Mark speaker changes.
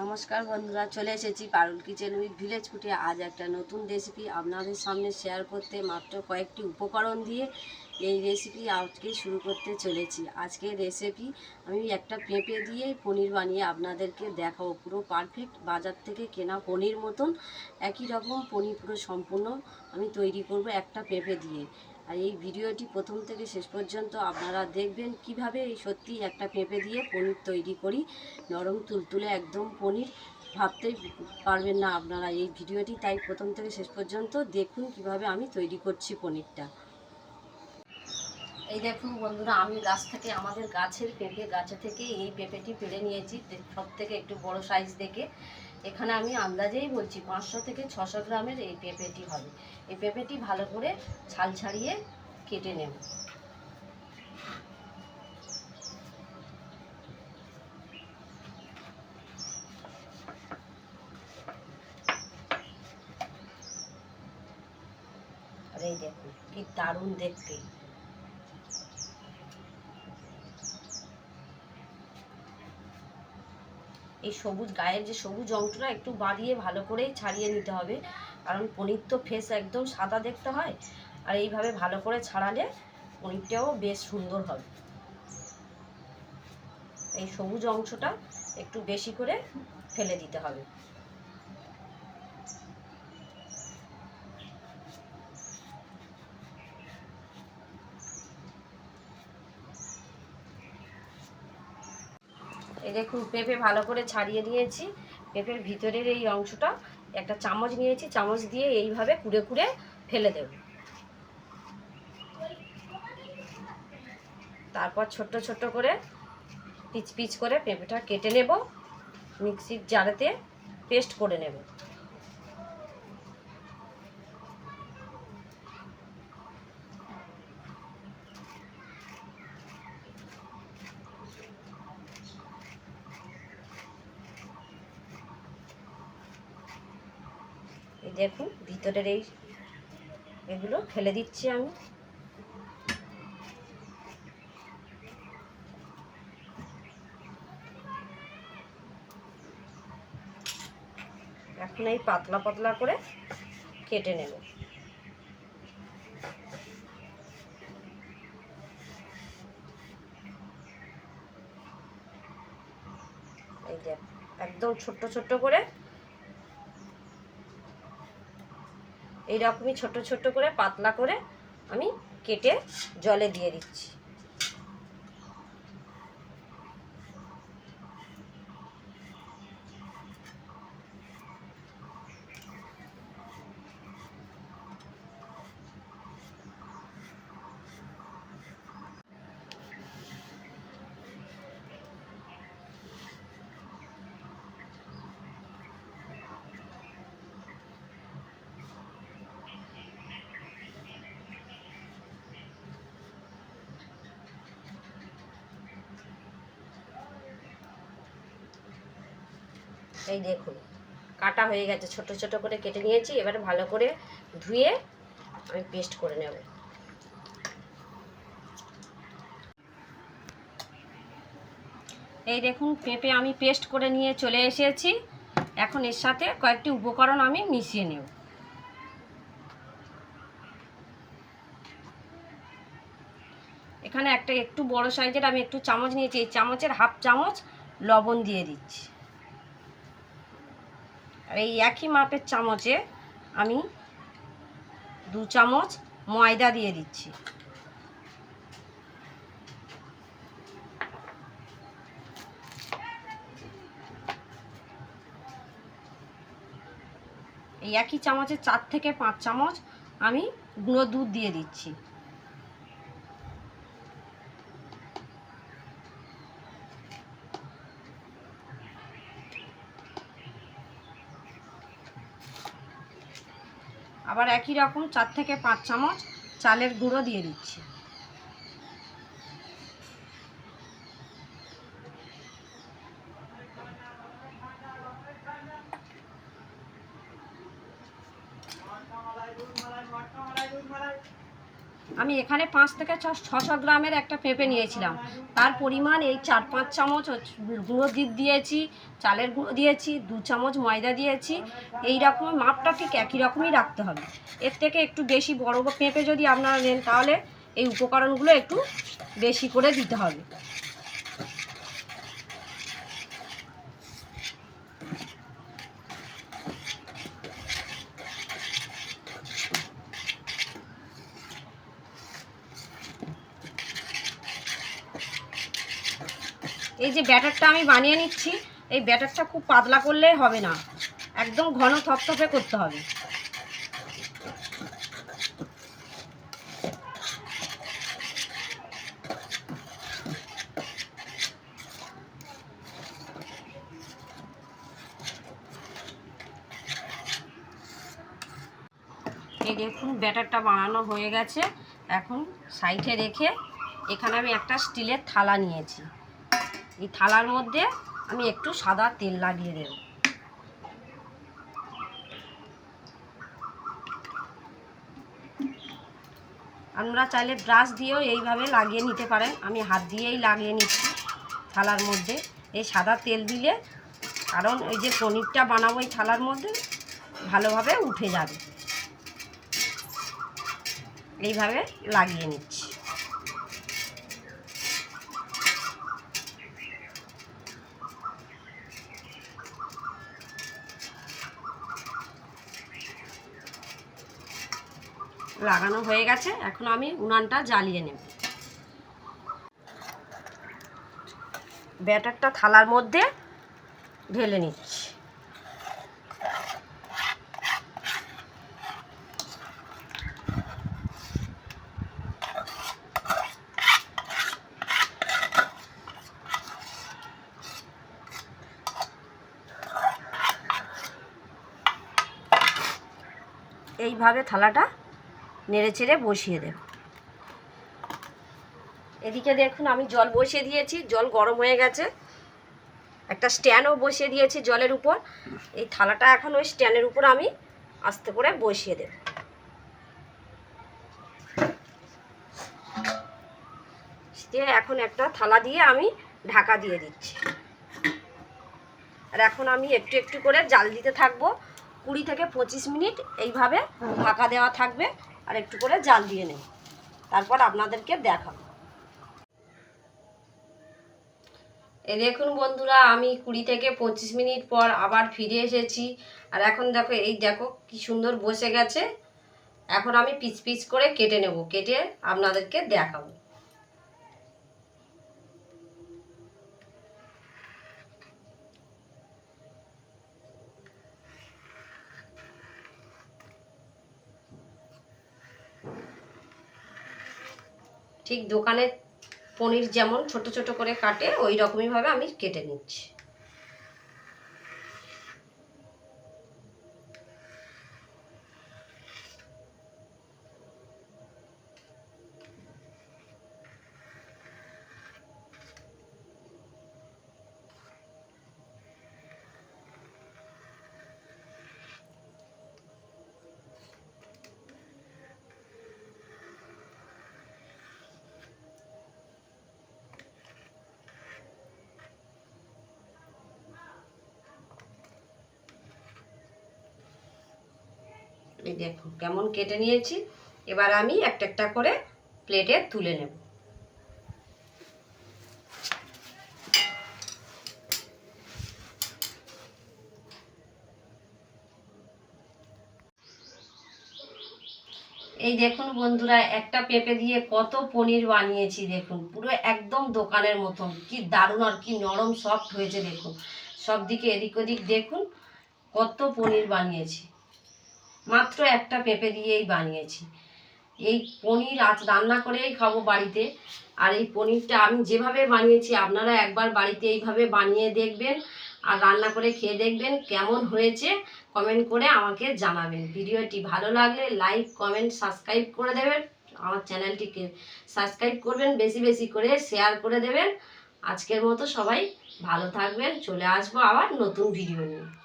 Speaker 1: নমস্কার বন্ধুরা, চলে এসেছি পারুল কিচেন উইথ ভিলেজ ফুটে। আজ একটা নতুন রেসিপি আপনাদের সামনে শেয়ার করতে মাত্র কয়েকটি উপকরণ দিয়ে এই রেসিপি আজকে শুরু করতে চলেছি। আজকে রেসিপি আমি একটা পেঁপে দিয়ে পনির বানিয়ে আপনাদেরকে দেখাবো। পুরো পারফেক্ট বাজার থেকে কেনা পনির মতন। একই রকম পনির পুরো সম্পূর্ণ আমি তৈরি করব একটা পেঁপে দিয়ে। আর এই ভিডিওটি প্রথম থেকে শেষ পর্যন্ত আপনারা দেখবেন কীভাবে এই সত্যি একটা পেঁপে দিয়ে পনির তৈরি করি। নরম তুলতুলে একদম পনির ভাবতেই পারবেন না আপনারা এই ভিডিওটি। তাই প্রথম থেকে শেষ পর্যন্ত দেখুন কীভাবে আমি তৈরি করছি পনিরটা। এই দেখুন বন্ধুরা, আমি গাছ থেকে, আমাদের গাছের পেঁপে, গাছে থেকে এই পেঁপেটি পেড়ে নিয়েছি সব থেকে একটু বড় সাইজ দেখে। এখানে আমি আন্দাজেই বলছি পাঁচশো থেকে ছশো গ্রামের এই পেঁপেটি হবে। এই পেঁপেটি ভালো করে ছাল ছাড়িয়ে কেটে নেব। আর এই দেখুন, কি দারুণ দেখতে। এই সবুজ, গায়ের যে সবুজ অংশটা একটু বাড়িয়ে ভালো করেই ছাড়িয়ে নিতে হবে। কারণ পনির তো ফেস একদম সাদা দেখতে হয়। আর এইভাবে ভালো করে ছাড়ালে পনিরটাও বেশ সুন্দর হবে। এই সবুজ অংশটা একটু বেশি করে ফেলে দিতে হবে। দেখুন, পেঁপে ভালো করে ছাড়িয়ে নিয়েছি। পেঁপের ভিতরের এই অংশটা একটা চামচ নিয়েছি, চামচ দিয়ে এইভাবে কুড়ে কুড়ে ফেলে দেব। তারপর ছোট্ট ছোট্ট করে পিচ পিচ করে পেঁপেটা কেটে নেব। মিক্সির জারেতে পেস্ট করে নেব। দেখুন, ভিতরের এই এগুলো ফেলে দিচ্ছি আমি। এখন এই পাতলা পাতলা করে কেটে নেব। একদম ছোট্ট ছোট্ট করে এইরকমই ছোট ছোট করে পাতলা করে আমি কেটে জলে দিয়ে দিচ্ছি। এই দেখুন, কাটা হয়ে গেছে। ছোট ছোট করে কেটে নিয়েছি, এবারে ভালো করে ধুয়ে আমি পেস্ট করে নেব। এই দেখুন, পেঁপে আমি পেস্ট করে নিয়ে চলে এসেছি। এখন এর সাথে কয়েকটি উপকরণ আমি মিশিয়ে নেব। এখানে একটা একটু বড় সাইজের আমি একটু চামচ নিয়েছি। এই চামচের হাফ চামচ লবণ দিয়ে দিচ্ছি। আর এই একই মাপের চামচে আমি দু চামচ ময়দা দিয়ে দিচ্ছি। এই একই চামচে চার থেকে পাঁচ চামচ আমি গুঁড়ো দুধ দিয়ে দিচ্ছি। আবার একই রকম চার থেকে পাঁচ চামচ চালের গুঁড়ো দিয়ে দিচ্ছি।
Speaker 2: আমি এখানে পাঁচ থেকে ছ ছশো গ্রামের একটা পেঁপে নিয়েছিলাম। তার পরিমাণ এই চার পাঁচ চামচ গুঁড়ো দুধ দিয়েছি, চালের গুঁড়ো দিয়েছি, দু চামচ ময়দা দিয়েছি। এই রকম মাপটা ঠিক একই রকমই রাখতে হবে। এর থেকে একটু বেশি বড় পেঁপে যদি আপনারা নেন তাহলে এই উপকরণগুলো একটু বেশি করে দিতে হবে। এই যে ব্যাটারটা আমি বানিয়ে নিচ্ছি, এই ব্যাটারটা খুব পাতলা করলেই হবে না। একদম ঘন থপথপে করতে হবে। এই দেখুন, ব্যাটারটা বানানো হয়ে গেছে। এখন সাইডে রেখে এখানে আমি একটা স্টিলের থালা নিয়েছি। এই থালার মধ্যে আমি একটু সাদা তেল লাগিয়ে দেব। আমরা চাইলে ব্রাশ দিয়েও এইভাবে লাগিয়ে নিতে পারেন। আমি হাত দিয়েই লাগিয়ে নিচ্ছি থালার মধ্যে। এই সাদা তেল দিলে কারণ এই যে পনিরটা বানাবো এই থালার মধ্যে ভালোভাবে উঠে যাবে। এইভাবে লাগিয়ে নিচ্ছি। লাগানো হয়ে গেছে, এখন আমি উনানটা জ্বালিয়ে নেব। ব্যাটারটা থালার মধ্যে ঢেলে নিচ্ছি। এইভাবে থালাটা নেড়ে চেড়ে বসিয়ে দেব। এদিকে দেখুন, আমি জল বসিয়ে দিয়েছি, জল গরম হয়ে গেছে। একটা স্ট্যান্ডও বসিয়ে দিয়েছি জলের উপর। এই থালাটা এখন ওই স্ট্যান্ডের উপর আমি আস্তে করে বসিয়ে দেব। দিয়ে এখন একটা থালা দিয়ে আমি ঢাকা দিয়ে দিচ্ছি। আর এখন আমি একটু একটু করে জাল দিতে থাকব। কুড়ি থেকে পঁচিশ মিনিট এইভাবে ঢাকা দেওয়া থাকবে। আর একটু করে জাল দিয়ে নেব। তারপর আপনাদেরকে দেখাবো। এই দেখুন বন্ধুরা, আমি কুড়ি থেকে পঁচিশ মিনিট পর আবার ফিরে এসেছি। আর এখন দেখো, এই দেখো কি সুন্দর বসে গেছে। এখন আমি পিচ পিচ করে কেটে নেব, কেটে আপনাদেরকে দেখাবো। ঠিক দোকানে পনির যেমন ছোট ছোট করে কাটে ওই রকমইভাবে আমি কেটে নিচ্ছি। এই দেখুন কেমন কেটে নিয়েছি? এবার আমি একটা একটা করে প্লেটে তুলে নেব। এই দেখুন বন্ধুরা, একটা পেঁপে দিয়ে কত পনির বানিয়েছি দেখুন, পুরো একদম দোকানের মতন। কি দারুণ আর কি নরম সফট হয়েছে দেখুন। সব দিকে এদিক ওদিক দেখুন, কত পনির বানিয়েছি। মাত্র একটা পেঁপে দিয়েই বানিয়েছি। এই পনির আজ রান্না করেই খাব বাড়িতে। আর এই পনিরটা আমি যেভাবে বানিয়েছি, আপনারা একবার বাড়িতে এইভাবে বানিয়ে দেখবেন আর রান্না করে খেয়ে দেখবেন কেমন হয়েছে কমেন্ট করে আমাকে জানাবেন। ভিডিওটি ভালো লাগলে লাইক কমেন্ট সাবস্ক্রাইব করে দেবেন। আমার চ্যানেলটিকে সাবস্ক্রাইব করবেন, বেশি বেশি করে শেয়ার করে দেবেন। আজকের মতো সবাই ভালো থাকবেন। চলে আসব আবার নতুন ভিডিও নিয়ে।